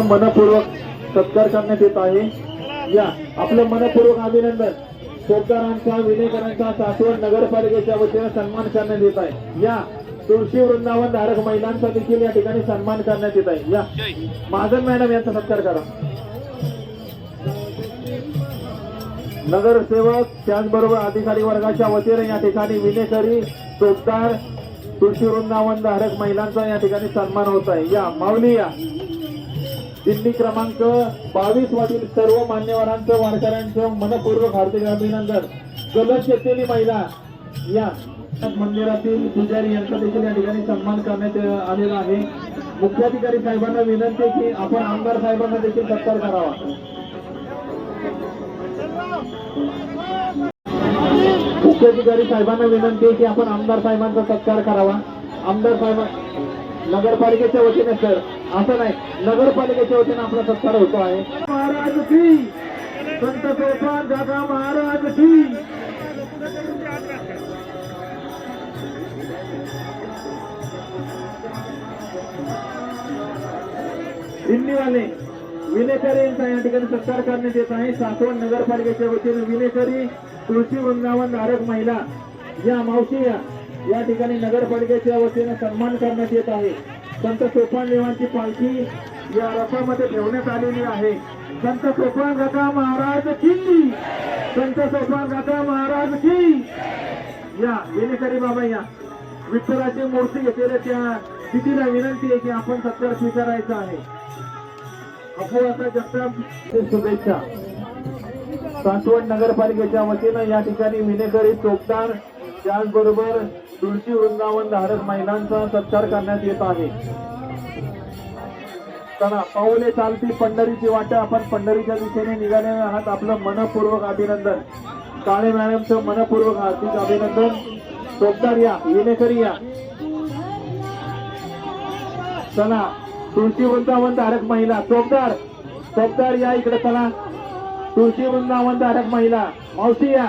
मनपूर्वक सत्कार करण्यात येत आहे. या आपलं मनपूर्वक अभिनंदन पोपदारांचा विनेकरांचा सासवड नगरपालिकेच्या वतीने सन्मान करण्यात येत आहे. या तुळशी वृंदावन धारक महिलांचा देखील या ठिकाणी सन्मान करण्यात येत आहे. या. महाजन मॅडम यांचा सत्कार करा. नगरसेवक त्याचबरोबर अधिकारी वर्गाच्या वतीने या ठिकाणी विनेकरी चोपदार तुळशी वृंदावन धारक महिलांचा या ठिकाणी सन्मान होत आहे. या माऊली या. दिल्ली क्रमांक बावीस मधील सर्व मान्यवरांचं वारकऱ्यांचं मनपूर्वक हार्दिक अभिनंदन. गलत घेतलेली महिला या मंदिरातील पुजारी यांचा देखील या ठिकाणी सन्मान करण्यात आलेला आहे. मुख्याधिकारी साहेबांना विनंती आहे की आपण आमदार साहेबांना देखील सत्कार करावा. मुख्याधिकारी साहेबांना विनंती आहे की आपण आमदार साहेबांचा सत्कार करावा. आमदार साहेबांना नगरपालिकेच्या वतीने सर असं नाही. नगरपालिकेच्या वतीने आपला सत्कार होतो आहे. महाराज की संत गोपाल दादा महाराज की. दिल्लीवाले विनेकरी यांचा या ठिकाणी सत्कार करण्यात येत आहे. सासवड नगरपालिकेच्या वतीने विनेकरी तुळशी वृंदावन धारक महिला या मावशी या. या ठिकाणी नगरपालिकेच्या वतीने सन्मान करण्यात येत आहे. संत सोपान देवांची पालखी या रथामध्ये ठेवण्यात आलेली आहे. संत सोपान काका महाराज की? संत सोपान काका महाराज की? या विनेकरी बाबा या. विठ्ठलाची मूर्ती घेतलेल्या त्या स्थितीला विनंती आहे की आपण सत्कार स्वीकारायचा आहे. अपवादा जगताप शुभेच्छा. सासवड नगरपालिकेच्या वतीनं या ठिकाणी विनेकरी चोपदार त्याचबरोबर तुळशी वृंदावन धारक महिलांचा सत्कार करण्यात येत आहे. चला पाऊले चालती पंढरीची वाटा. आपण पंढरीच्या दिशेने निघाले आहात. आपलं मनपूर्वक अभिनंदन. काळे मॅडमचं मनपूर्वक हार्दिक अभिनंदन. चोपदार या येणेकरी या. चला तुळशी वृंदावन धारक महिला. चोपदार चोपदार या इकडे चला. तुळशी वृंदावन धारक महिला. मावशी या.